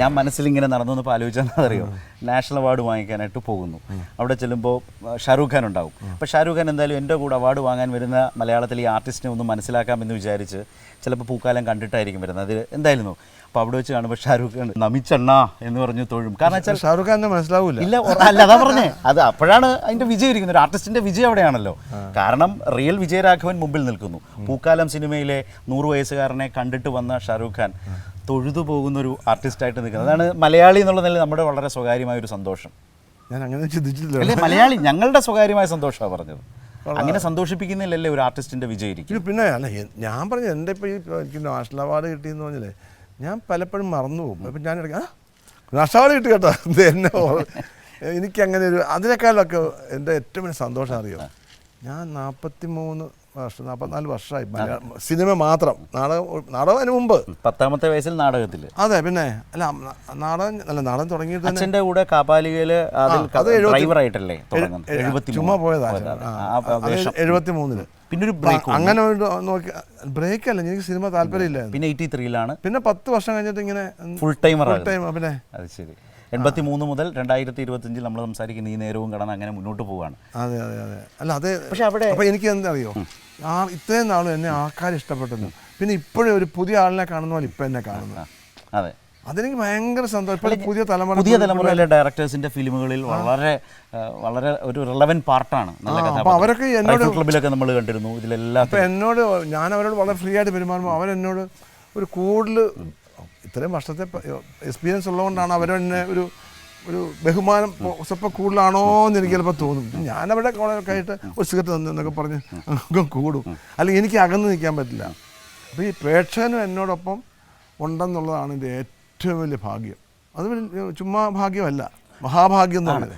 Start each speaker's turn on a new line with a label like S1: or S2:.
S1: ഞാൻ മനസ്സിൽ ഇങ്ങനെ നടന്നപ്പോൾ ആലോചിച്ചാൽ അറിയോ നാഷണൽ അവാർഡ് വാങ്ങിക്കാനായിട്ട് പോകുന്നു. അവിടെ ചെല്ലുമ്പോൾ ഷാറൂഖ് ഖാൻ ഉണ്ടാവും. അപ്പോൾ ഷാറൂഖ് ഖാൻ എന്തായാലും എന്റെ കൂടെ അവാർഡ് വാങ്ങാൻ വരുന്ന മലയാളത്തിലെ ഈ ആർട്ടിസ്റ്റിനെ ഒന്ന് മനസ്സിലാക്കാമെന്ന് വിചാരിച്ച് ചിലപ്പോൾ പൂക്കാലം കണ്ടിട്ടായിരിക്കും വരുന്നത്. അത് എന്തായിരുന്നു അപ്പോൾ അവിടെ വെച്ച് കാണുമ്പോൾ ഷാരൂഖ് ഖാൻ നമിച്ചെണ്ണ എന്ന് പറഞ്ഞു തൊഴും. കാരണം വെച്ചാൽ
S2: ഷാരൂഖ് ഖാൻ മനസ്സിലാവില്ല
S1: ഇല്ല അല്ല അതാ പറഞ്ഞേ. അത് അപ്പോഴാണ് അതിന്റെ വിജയം ഇരിക്കുന്നത്. ഒരു ആർട്ടിസ്റ്റിന്റെ വിജയം അവിടെയാണല്ലോ. കാരണം റിയൽ വിജയരാഘവൻ മുമ്പിൽ നിൽക്കുന്നു. പൂക്കാലം സിനിമയിലെ നൂറ് വയസ്സുകാരനെ കണ്ടിട്ട് വന്ന ഷാരൂഖ് ഖാൻ. തൊഴുതു പോകുന്ന ഒരു ആർട്ടിസ്റ്റായിട്ട് നിൽക്കുന്നത്. അതാണ് മലയാളി എന്നുള്ള നിലയിൽ നമ്മുടെ വളരെ സ്വകാര്യമായ ഒരു സന്തോഷം.
S2: ഞാൻ അങ്ങനെ ചിന്തിച്ചിട്ടില്ല.
S1: അല്ലേ? മലയാളി ഞങ്ങളുടെ സ്വകാര്യമായ സന്തോഷമാണ് പറഞ്ഞത്. അങ്ങനെ സന്തോഷിപ്പിക്കുന്നില്ലല്ലേ ഒരു ആർട്ടിസ്റ്റിന്റെ
S2: വിജയിക്കും? പിന്നെ അല്ല ഞാൻ പറഞ്ഞു എന്റെ ഇപ്പോൾ ഈ എനിക്ക് നാഷണൽ അവാർഡ് കിട്ടിയെന്ന് പറഞ്ഞില്ലേ ഞാൻ പലപ്പോഴും മറന്നു പോകും. അപ്പം ഞാൻ ഇടയ്ക്ക് ആ നാഷണൽ അവാർഡ് കിട്ടി കേട്ടോ. ഇത് എന്നെ എനിക്ക് എനിക്കങ്ങനെ ഒരു അതിനേക്കാളൊക്കെ എന്റെ ഏറ്റവും വലിയ സന്തോഷം അറിയാം? ഞാൻ നാൽപ്പത്തി മൂന്ന് വർഷം നാൽപ്പത്തിനാല് വർഷമായി. മലയാളം സിനിമ മാത്രം. നാടകം നാടകം അതിന് മുമ്പ്.
S1: പത്താമത്തെ വയസ്സിൽ നാടകത്തിൽ
S2: അതെ പിന്നെ അല്ല നാടകം അല്ല നാടകം തുടങ്ങിയിട്ട്
S1: അച്ഛന്റെ കൂടെ
S2: എഴുപത്തി-
S1: ഡ്രൈവറായിട്ടല്ലേ
S2: ചുമ്മാ പോയതാ എഴുപത്തി മൂന്നിൽ
S1: പിന്നെ ഒരു ബ്രേക്ക്
S2: അങ്ങനെ നോക്കി ബ്രേക്ക് അല്ല എനിക്ക് സിനിമ താല്പര്യമില്ല
S1: പിന്നെ എയ്റ്റി ത്രീയിലാണ്
S2: പിന്നെ പത്ത് വർഷം കഴിഞ്ഞിട്ട് ഇങ്ങനെ
S1: ഫുൾ ടൈമർ
S2: ഫുൾ ടൈം പിന്നെ
S1: അത് ശരി. എൺപത്തി മൂന്ന് മുതൽ രണ്ടായിരത്തി ഇരുപത്തിയഞ്ചിൽ നമ്മൾ സംസാരിക്കുന്ന ഈ നേരവും കടന്ന് അങ്ങനെ മുന്നോട്ട് പോവുകയാണ്
S2: അതെ അതെ അതെ. അല്ല അതെ
S1: പക്ഷെ അവിടെ
S2: അപ്പൊ എനിക്ക് എന്താ അറിയോ? ആ ഇത്രയും നാളും എന്നെ ആൾക്കാർ ഇഷ്ടപ്പെട്ടു പിന്നെ ഇപ്പോഴും ഒരു പുതിയ ആളിനെ കാണുന്ന പോലെ ഇപ്പൊ എന്നെ കാണുന്നു.
S1: അതെ.
S2: അതെനിക്ക് ഭയങ്കര സന്തോഷം. പുതിയ തലമുറ
S1: പുതിയ തലമുറയിലെ ഡയറക്ടേഴ്സിന്റെ ഫിലിമുകളിൽ വളരെ വളരെ ഒരു റിലവന്റ് പാർട്ടാണ് നല്ല
S2: അവരൊക്കെ എന്നോട്
S1: ക്ലബിലൊക്കെ നമ്മൾ കണ്ടിരുന്നു ഇതിലെല്ലാം
S2: അപ്പൊ എന്നോട് ഞാൻ അവരോട് വളരെ ഫ്രീ ആയിട്ട് പെരുമാറുമ്പോൾ അവരെന്നോട് ഒരു കൂടുതൽ ഇത്രയും വർഷത്തെ എക്സ്പീരിയൻസ് ഉള്ളതുകൊണ്ടാണ് അവർ തന്നെ ഒരു ഒരു ബഹുമാനം സ്വപ്പം കൂടുതലാണോ എന്ന് എനിക്ക് ചിലപ്പോൾ തോന്നും ഞാനവിടെ ഒക്കെ ആയിട്ട് ഒരു സിഗരറ്റ് തന്നു എന്നൊക്കെ പറഞ്ഞ് അങ്ങ് കൂടും. അല്ലെങ്കിൽ എനിക്ക് അകന്ന് നിൽക്കാൻ പറ്റില്ല. അപ്പോൾ ഈ പ്രേക്ഷകനും എന്നോടൊപ്പം ഉണ്ടെന്നുള്ളതാണ് എന്റെ ഏറ്റവും വലിയ ഭാഗ്യം. അത് ചുമ്മാ ഭാഗ്യമല്ല. മഹാഭാഗ്യം എന്ന് പറയുന്നത്.